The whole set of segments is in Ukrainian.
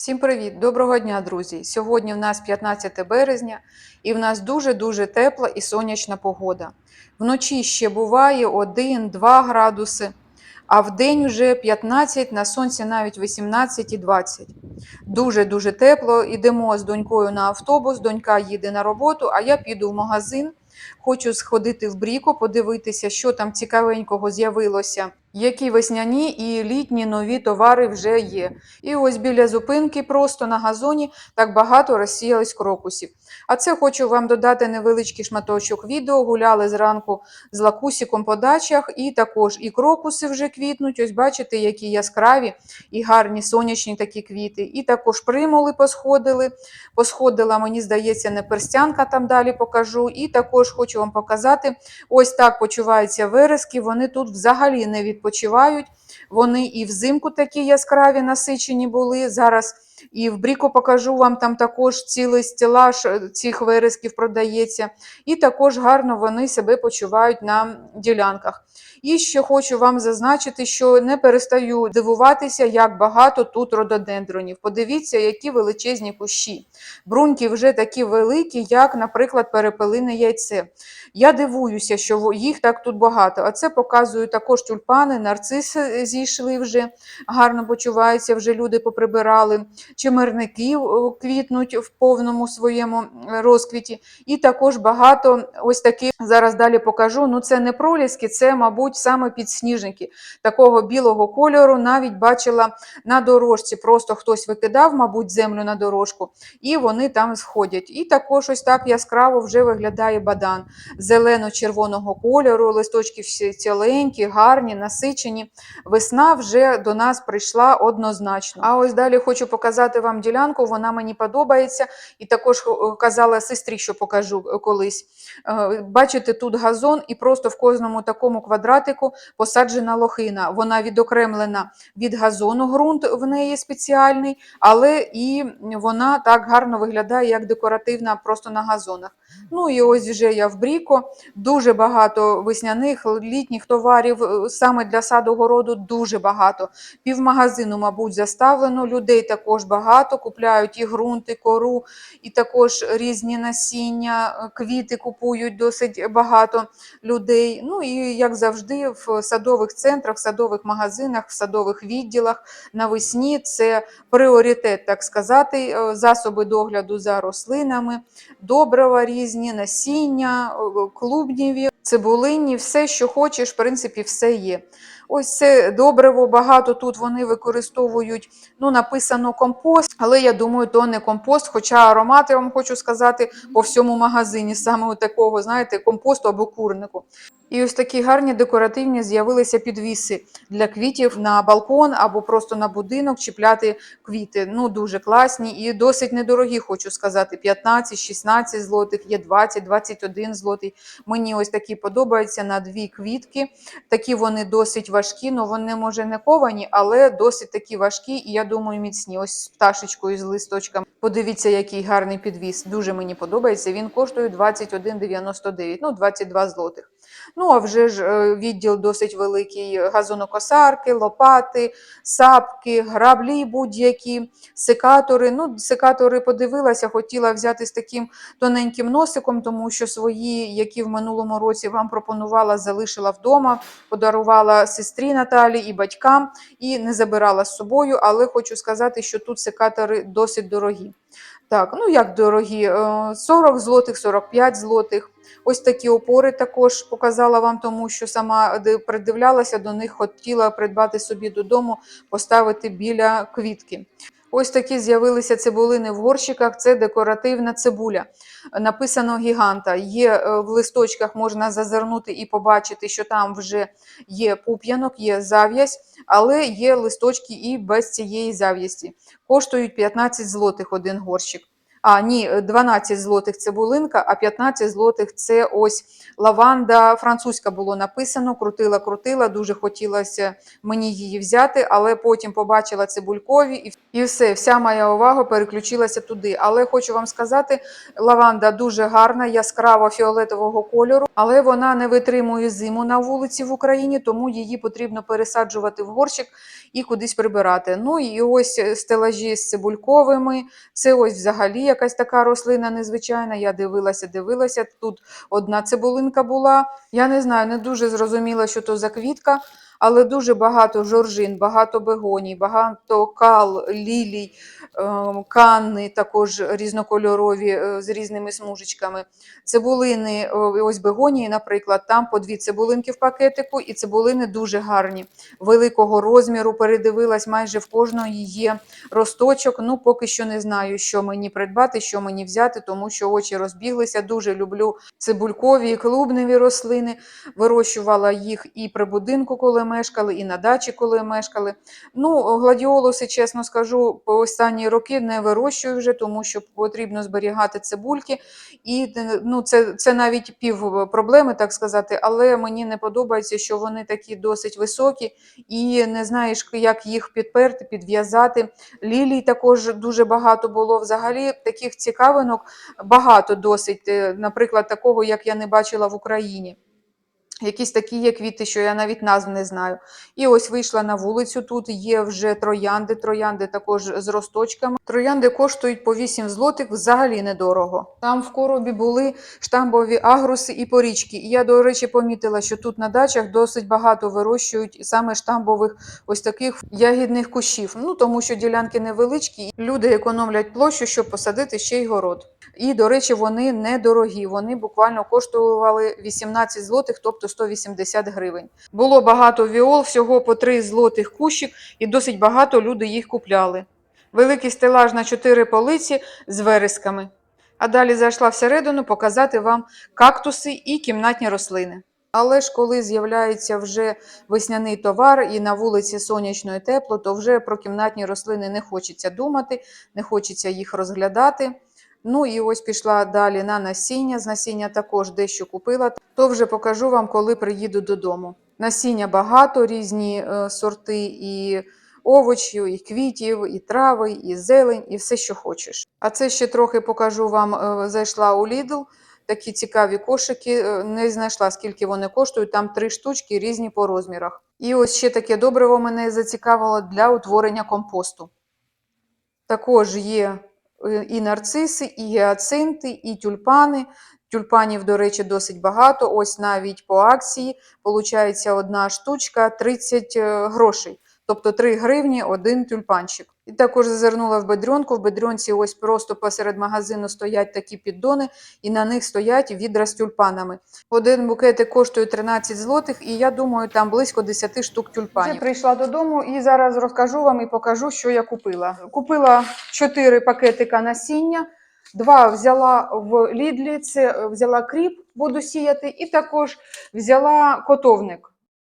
Всім привіт! Доброго дня, друзі! Сьогодні в нас 15 березня і в нас дуже-дуже тепла і сонячна погода. Вночі ще буває 1-2 градуси, а в день вже 15, на сонці навіть 18 і 20. Дуже-дуже тепло. Ідемо з донькою на автобус, донька їде на роботу, а я піду в магазин. Хочу сходити в Бріко, подивитися, що там цікавенького з'явилося, які весняні і літні нові товари вже є. І ось біля зупинки, просто на газоні, так багато розсіялось крокусів. А це хочу вам додати невеличкий шматочок відео. Гуляли зранку з лакусиком по дачах, і також і крокуси вже квітнуть. Ось бачите, які яскраві і гарні сонячні такі квіти. І також примули посходили. Посходила, мені здається, не перстянка, там далі покажу. І також хочу вам показати, ось так почуваються верески. Вони тут взагалі не відпочивають. Вони і взимку такі яскраві насичені були. Зараз і в Бріко покажу вам там також цілий стелаж е, цих вересків продається. І також гарно вони себе почувають на ділянках. І ще хочу вам зазначити, що не перестаю дивуватися, як багато тут рододендронів. Подивіться, які величезні кущі. Бруньки вже такі великі, як, наприклад, перепелине яйце. Я дивуюся, що їх так тут багато. А це показують також тюльпани, нарциси зійшли вже, гарно почуваються, вже люди поприбирали. Чимерники о, квітнуть в повному своєму е, розквіті. І також багато ось таких, зараз далі покажу. Ну, це не проліски, це, мабуть, саме підсніжники такого білого кольору. Навіть бачила на дорожці. Просто хтось викидав, мабуть, землю на дорожку, і вони там сходять. І також ось так яскраво вже виглядає бадан зелено-червоного кольору, листочки всі ціленькі, гарні, насичені. Весна вже до нас прийшла однозначно. А ось далі хочу показати вам ділянку, вона мені подобається. І також е, казала сестрі, що покажу е, колись. Е, Бачите, тут газон, і просто в кожному такому квадратику посаджена лохина. Вона відокремлена від газону, ґрунт в неї спеціальний, але і вона так гарно виглядає, як декоративна просто на газонах. Ну і ось вже я в Бріко. Дуже багато весняних літніх товарів е, саме для саду городу дуже багато. Півмагазину, мабуть, заставлено. Людей також багато. Купляють і ґрунт, кору, і також різні насіння, е, квіти купують досить багато людей. Ну і як завжди, в садових центрах, в садових магазинах, в садових відділах навесні це пріоритет, так сказати, е, засоби догляду за рослинами, добрива різні, насіння, е, клубніві, цибулинні, все, що хочеш, в принципі, все є. Ось це добриво, багато тут вони використовують, ну, написано компост, але я думаю, то не компост, хоча аромати, я вам хочу сказати, по всьому магазині, саме у такого, знаєте, компосту або курнику. І ось такі гарні декоративні з'явилися підвіси для квітів на балкон або просто на будинок чіпляти квіти. Ну, дуже класні і досить недорогі, хочу сказати. 15-16 злотих, є 20-21 злотий. Мені ось такі подобаються на дві квітки. Такі вони досить важкі, ну вони може не ковані, але досить такі важкі, і я думаю, міцні. Ось з пташечкою з листочками. Подивіться, який гарний підвіс. Дуже мені подобається. Він коштує 21,99, ну 22 злотих. Ну, а вже ж е, відділ досить великий: газонокосарки, лопати, сапки, граблі будь-які, секатори. Ну, секатори подивилася, хотіла взяти з таким тоненьким носиком, тому що свої, які в минулому році вам пропонувала, залишила вдома, подарувала сестрі Наталі і батькам і не забирала з собою. Але хочу сказати, що тут секатори досить дорогі. Так, ну як дорогі? Е, 40 злотих, 45 злотих. Ось такі опори також показала вам, тому що сама придивлялася до них, хотіла придбати собі додому, поставити біля квітки. Ось такі з'явилися цибулини в горщиках. Це декоративна цибуля. Написано гіганта. Є е, в листочках, можна зазирнути і побачити, що там вже є пуп'янок, є зав'язь, але є листочки і без цієї зав'язі. Коштують 15 злотих один горщик. А, ні, 12 злотих цибулинка, а 15 злотих це ось лаванда французька було написано. Крутила, крутила, дуже хотілося мені її взяти, але потім побачила цибулькові і, і все, вся моя увага переключилася туди. Але хочу вам сказати, лаванда дуже гарна, яскраво фіолетового кольору, але вона не витримує зиму на вулиці в Україні, тому її потрібно пересаджувати в горщик і кудись прибирати. Ну і ось е, стелажі з цибульковими. Це ось взагалі якась така рослина незвичайна. Я дивилася, дивилася. Тут одна цибулинка була. Я не знаю, не дуже зрозуміла, що то за квітка, але дуже багато жоржин, багато бегоній, багато кал, лілій, е, канни також різнокольорові е, з різними смужечками. Цибулини, е, ось бегонії, наприклад, там по дві цибулинки в пакетику, і цибулини дуже гарні, великого розміру. Передивилась, майже в кожної є росточок. Ну, поки що не знаю, що мені придбати, що мені взяти, тому що очі розбіглися. Дуже люблю цибулькові і клубневі рослини. Вирощувала їх і при будинку, коли мешкали, і на дачі, коли мешкали. Ну, гладіолуси, чесно скажу, по останні роки не вирощую вже, тому що потрібно зберігати цибульки. І е, ну, це, це навіть пів проблеми, так сказати, але мені не подобається, що вони такі досить високі, і не знаєш, як їх підперти, підв'язати. Лілій також дуже багато було. Взагалі таких цікавинок багато досить, е, наприклад, такого, як я не бачила в Україні. Якісь такі є квіти, що я навіть назв не знаю. І ось вийшла на вулицю. Тут є вже троянди. Троянди також з росточками. Троянди коштують по 8 злотих, взагалі недорого. Там в коробі були штамбові агруси і порічки. І я, до речі, помітила, що тут на дачах досить багато вирощують саме штамбових ось таких ягідних кущів. Ну тому що ділянки невеличкі, і люди економлять площу, щоб посадити ще й город. І, до речі, вони недорогі. Вони буквально коштували 18 злотих, тобто 180 гривень. Було багато віол, всього по 3 злотих кущик, і досить багато люди їх купляли. Великий стелаж на 4 полиці з вересками. А далі зайшла всередину показати вам кактуси і кімнатні рослини. Але ж коли з'являється вже весняний товар і на вулиці сонячно і тепло, то вже про кімнатні рослини не хочеться думати, не хочеться їх розглядати. Ну і ось пішла далі на насіння. З насіння також дещо купила, то вже покажу вам, коли приїду додому. Насіння багато, різні е, сорти і овочів, і квітів, і трави, і зелень, і все, що хочеш. А це ще трохи покажу вам. е, Зайшла у Lidl. Такі цікаві кошики. е, Не знайшла, скільки вони коштують. Там три штучки різні по розмірах. І ось ще таке добриво мене зацікавило для утворення компосту. Також є і нарциси, і гіацинти, і тюльпани. Тюльпанів, до речі, досить багато. Ось навіть по акції получається одна штучка 30 е, грошей. Тобто 3 гривні один тюльпанчик. І також зазирнула в бедренку. В бедренці ось просто посеред магазину стоять такі піддони, і на них стоять відра з тюльпанами. Один букетик коштує 13 злотих, і я думаю, там близько 10 штук тюльпанів. Вже прийшла додому і зараз розкажу вам і покажу, що я купила. Купила 4 пакетика насіння. Два взяла в Лідлі, це е, взяла кріп, буду сіяти, і також взяла котовник.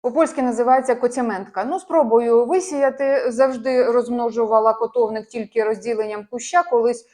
По-польськи називається коцяментка. Ну, спробую висіяти. Завжди розмножувала котовник тільки розділенням куща. Колись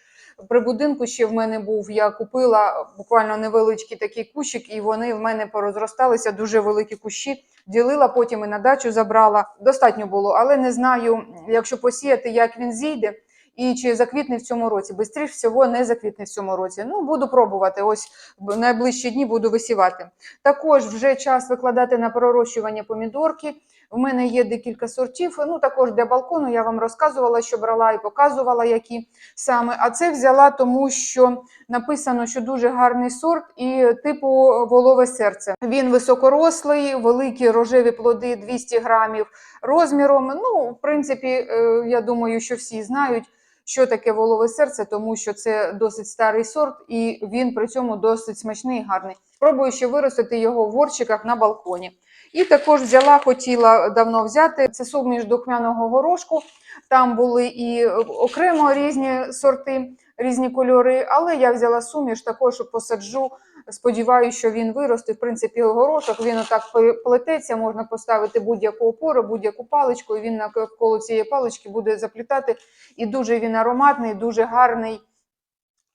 при будинку ще в мене був, я купила буквально невеличкий такий кущик, і вони в мене порозросталися, дуже великі кущі. Ділила, потім і на дачу забрала. Достатньо було, але не знаю, якщо посіяти, як він зійде. І чи заквітне в цьому році? Бистріш всього не заквітне в цьому році. Ну, буду пробувати. Ось в найближчі дні буду висівати. Також вже час викладати на пророщування помідорки. В мене є декілька сортів. Ну, також для балкону я вам розказувала, що брала і показувала, які саме. А це взяла, тому що написано, що дуже гарний сорт і типу волове серце. Він високорослий, великі рожеві плоди 200 грамів розміром. Ну, в принципі, е, я думаю, що всі знають. Що таке волове серце, тому що це досить старий сорт, і він при цьому досить смачний і гарний. Спробую ще виростити його в горщиках на балконі. І також взяла, хотіла давно взяти це суміш духмяного горошку. Там були і окремо різні сорти, різні кольори, але я взяла суміш, також посаджу. Сподіваюся, що він виросте. В принципі, горошок він отак плететься, можна поставити будь-яку опору, будь-яку паличку, і він навколо цієї палички буде заплітати. І дуже він ароматний, дуже гарний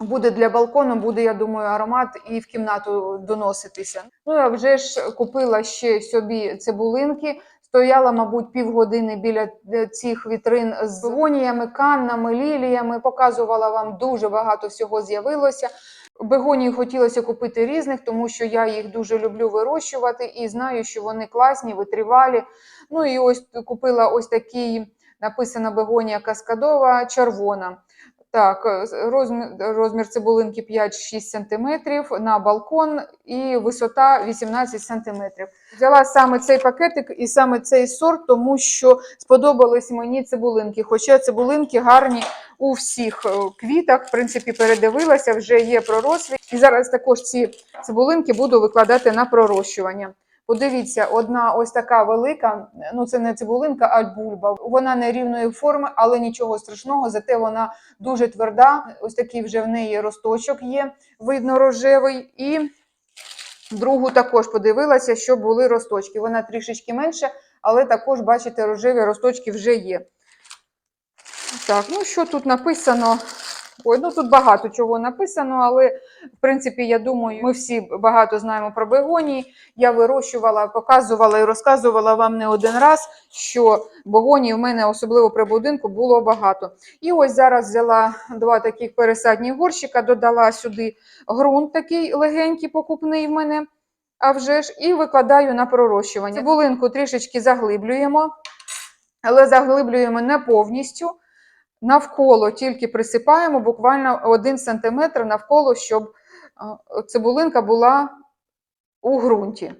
Буде для балкону, буде, я думаю, аромат і в кімнату доноситися. Ну, я вже ж купила ще собі цибулинки. Стояла, мабуть, півгодини біля е, цих вітрин з бегоніями, каннами, ліліями. Показувала вам дуже багато всього з'явилося. Бегонії хотілося купити різних, тому що я їх дуже люблю вирощувати і знаю, що вони класні, витривалі. Ну і ось купила ось такий, написано бегонія каскадова, червона. Так, е, розмір, розмір цибулинки 5-6 см на балкон і висота 18 см. Взяла саме цей пакетик і саме цей сорт, тому що сподобались мені цибулинки. Хоча цибулинки гарні у всіх е, квітах, в принципі, передивилася, вже є пророслі. І зараз також ці цибулинки буду викладати на пророщування. Подивіться, одна ось така велика, ну це не цибулинка, а бульба. Вона не рівної форми, але нічого страшного, зате вона дуже тверда. Ось такий вже в неї росточок є, видно рожевий. І другу також подивилася, що були росточки. Вона трішечки менша, але також, бачите, рожеві росточки вже є. Так, ну що тут написано? Ой, ну тут багато чого написано, але в принципі, я думаю, ми всі багато знаємо про бегонії. Я вирощувала, показувала і розказувала вам не один раз, що бегоній в мене, особливо при будинку, було багато. І ось зараз взяла два таких пересадні горщика, додала сюди ґрунт такий легенький, покупний в мене, а вже ж, і викладаю на пророщування. Цибулинку трішечки заглиблюємо, але заглиблюємо не повністю. Навколо тільки присипаємо буквально 1 см навколо, щоб е, цибулинка була у ґрунті.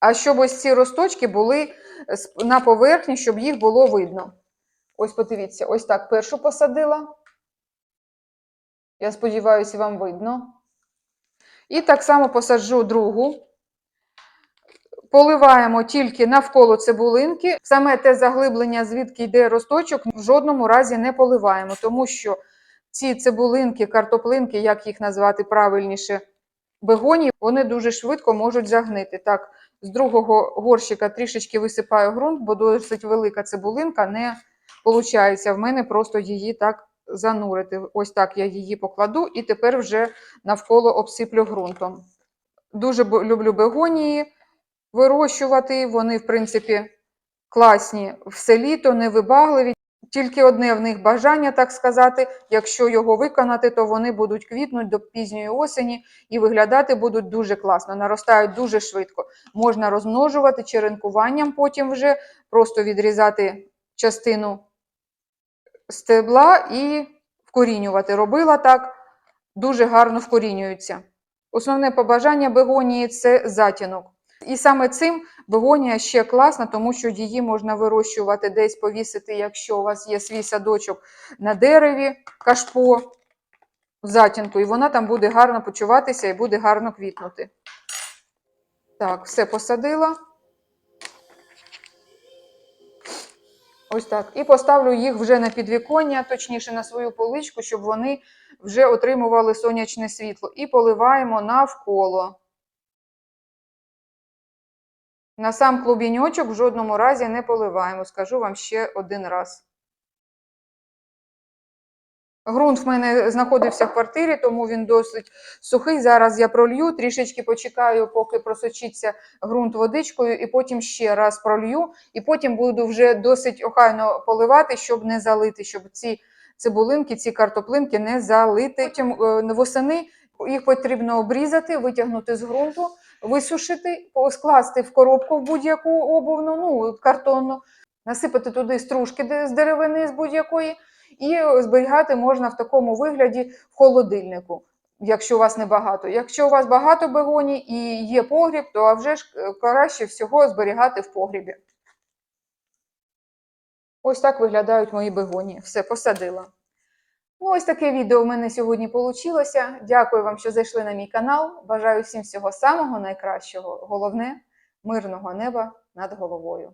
А щоб ось ці росточки були на поверхні, щоб їх було видно. Ось подивіться, ось так першу посадила. Я сподіваюся, вам видно. І так само посаджу другу. Поливаємо тільки навколо цибулинки. Саме те заглиблення, звідки йде росточок, в жодному разі не поливаємо, тому що ці цибулинки, картоплинки, як їх назвати правильніше, бегоні, вони дуже швидко можуть загнити. Так, з другого горщика трішечки висипаю ґрунт, бо досить велика цибулинка не виходить в мене просто її так занурити. Ось так я її покладу і тепер вже навколо обсиплю ґрунтом. Дуже люблю бегонії вирощувати. Вони, в принципі, класні все літо, невибагливі. Тільки одне в них бажання, так сказати. Якщо його виконати, то вони будуть квітнути до пізньої осені і виглядати будуть дуже класно, наростають дуже швидко. Можна розмножувати черенкуванням, потім вже просто відрізати частину стебла і вкорінювати. Робила так, дуже гарно вкорінюються. Основне побажання бегонії це затінок. І саме цим бегонія ще класна, тому що її можна вирощувати десь повісити, якщо у вас є свій садочок на дереві, кашпо в затінку, і вона там буде гарно почуватися і буде гарно квітнути. Так, все посадила. Ось так. І поставлю їх вже на підвіконня, точніше на свою поличку, щоб вони вже отримували сонячне світло. І поливаємо навколо. На сам клубіньочок в жодному разі не поливаємо, скажу вам ще один раз. Ґрунт в мене знаходився в квартирі, тому він досить сухий. Зараз я пролью, трішечки почекаю, поки просочиться ґрунт водичкою, і потім ще раз пролью, і потім буду вже досить охайно поливати, щоб не залити, щоб ці цибулинки, ці картоплинки не залити. Потім е, восени їх потрібно обрізати, витягнути з ґрунту, висушити, скласти в коробку в будь-яку обувну, ну, картонну, насипати туди стружки з деревини з будь-якої, і зберігати можна в такому вигляді в холодильнику, якщо у вас небагато. Якщо у вас багато бегоній і є погріб, то вже ж е, краще всього зберігати в погрібі. Ось так виглядають мої бегонії. Все, посадила. Ну, ось таке відео в мене сьогодні вийшло. Дякую вам, що зайшли на мій канал. Бажаю всім всього самого найкращого. Головне мирного неба над головою.